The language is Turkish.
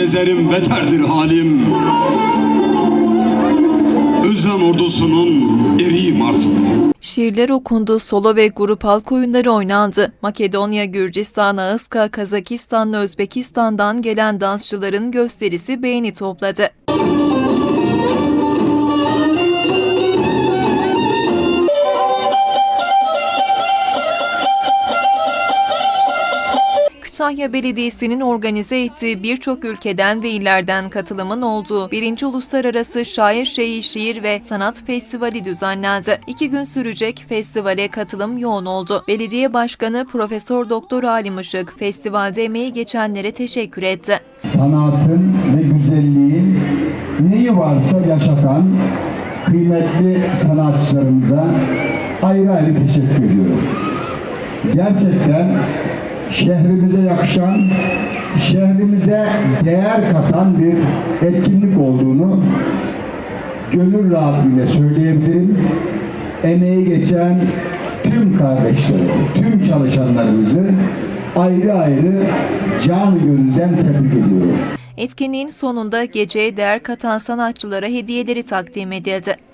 gezerim beterdir halim Özlem ordusunun eriyim artık Şiirler okundu, solo ve grup halk oyunları oynandı. Makedonya, Gürcistan, Ağızka, Kazakistan Özbekistan'dan gelen dansçıların gösterisi beğeni topladı. Kütahya Belediyesi'nin organize ettiği birçok ülkeden ve illerden katılımın olduğu 1. Uluslararası Şair Şeyi Şiir ve Sanat Festivali düzenlendi. İki gün sürecek festivale katılım yoğun oldu. Belediye Başkanı Profesör Doktor Halim Işık festivalde emeği geçenlere teşekkür etti. sanatın ve güzelliğin neyi varsa yaşatan kıymetli sanatçılarımıza ayrı ayrı teşekkür ediyorum. Gerçekten şehrimize yakışan, şehrimize değer katan bir etkinlik olduğunu gönül rahatlığıyla söyleyebilirim. Emeği geçen tüm kardeşlerimi, tüm çalışanlarımızı ayrı ayrı canı gönülden tebrik ediyorum. Etkinliğin sonunda geceye değer katan sanatçılara hediyeleri takdim edildi.